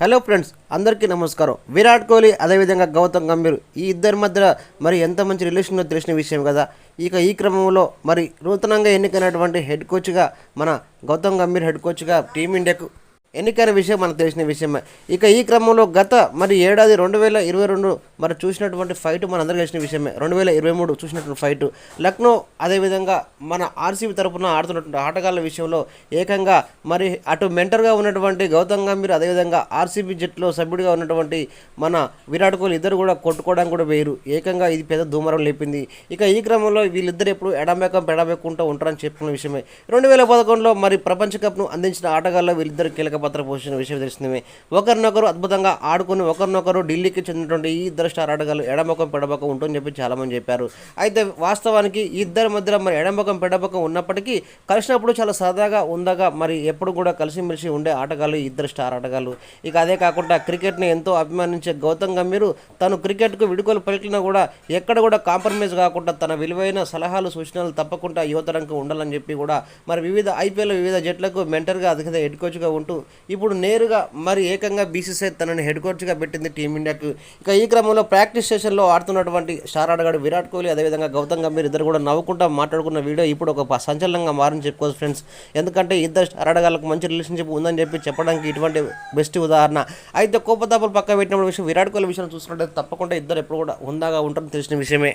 Hello friends అందరికీ నమస్కారం. విరాట్ కోహ్లీ అదేవిధంగా గౌతమ్ గంభీర్ ఈ ఇద్దరి మధ్య మరి ఎంత మంచి రిలేషన్లో తెలిసిన విషయం కదా. ఇక ఈ క్రమంలో మరి నూతనంగా ఎన్నికైనటువంటి హెడ్ కోచ్గా మన గౌతమ్ గంభీర్ హెడ్ కోచ్గా టీమిండియాకు ఎన్నికైన విషయం మనకు తెలిసిన విషయమే ఇక ఈ క్రమంలో గత మరి ఏడాది రెండు వేల ఇరవై రెండు మరి చూసినటువంటి ఫైట్ మనందరికీ తెలిసిన విషయమే. రెండు వేల ఇరవై మూడు చూసినటువంటి ఫైట్. లక్నో అదేవిధంగా మన ఆర్సీబీ తరఫున ఆడుతున్నటువంటి ఆటగాళ్ళ విషయంలో ఏకంగా మరి అటు మెంటర్గా ఉన్నటువంటి గౌతమ్ గంభీర్ అదేవిధంగా ఆర్సీబీ జట్టులో సభ్యుడిగా ఉన్నటువంటి మన విరాట్ కోహ్లీ ఇద్దరు కూడా కొట్టుకోవడానికి కూడా వేరు ఏకంగా ఇది పెద్ద దూమరం లేపింది. ఇక ఈ క్రమంలో వీళ్ళిద్దరు ఎప్పుడు ఎడమేకం పెడమేకుంటూ ఉంటారని చెప్పుకున్న విషయమే. రెండు వేల పదకొండులో మరి ప్రపంచ కప్ను అందించిన ఆటగాళ్ళలో వీళ్ళిద్దరు కీలక పాత్ర పోషించిన విషయం తెలిసిందే. ఒకరినొకరు అద్భుతంగా ఆడుకుని ఒకరినొకరు ఢిల్లీకి చెందినటువంటి ఈ ఇద్దరు స్టార్ ఆటగాళ్ళు ఎడమకం పెడబకం ఉంటుందని చెప్పి చాలామంది చెప్పారు. అయితే వాస్తవానికి ఇద్దరి మధ్యలో మరి ఎడమకం పెడబకం ఉన్నప్పటికీ కలిసినప్పుడు చాలా సరదాగా ఉందగా మరి ఎప్పుడు కూడా కలిసిమెలిసి ఉండే ఆటగాళ్ళు ఈ ఇద్దరు స్టార్ ఆటగాళ్ళు ఇక అదే కాకుండా క్రికెట్ని ఎంతో అభిమానించే గౌతమ్ గంభీర్ తను క్రికెట్కు విడుకోలు పలికినా కూడా ఎక్కడ కూడా కాంప్రమైజ్ కాకుండా తన విలువైన సలహాలు సూచనలు తప్పకుండా యువతరంకు ఉండాలని చెప్పి కూడా మరి వివిధ ఐపీఎల్ వివిధ జట్లకు మెంటర్గా అధిక హెడ్ కోచ్గా ఉంటూ ఇప్పుడు నేరుగా మరి ఏకంగా బీసీసీఐ తనని హెడ్ కోచ్గా పెట్టింది టీమిండియాకు. ఇక ఈ క్రమంలో ప్రాక్టీస్ సెషన్లో ఆడుతున్నటువంటి స్టార్ ఆటగాడు విరాట్ కోహ్లీ అదేవిధంగా గౌతమ్ గంభీర్ ఇద్దరు కూడా నవ్వుకుంటా మాట్లాడుకున్న వీడియో ఇప్పుడు ఒక సంచలనంగా మారని చెప్పుకోవచ్చు ఫ్రెండ్స్ ఎందుకంటే ఇద్దరు స్టార్ ఆటగాళ్ళకు మంచి రిలేషన్షిప్ ఉందని చెప్పి చెప్పడానికి ఇటువంటి బెస్ట్ ఉదాహరణ. అయితే కోపతాపలు పక్క పెట్టినప్పుడు విషయం విరాట్ కోహ్లీ విషయం చూసుకుంటే తప్పకుండా ఇద్దరు ఎప్పుడు కూడా హుందాగా ఉంటారని తెలిసిన విషయమే.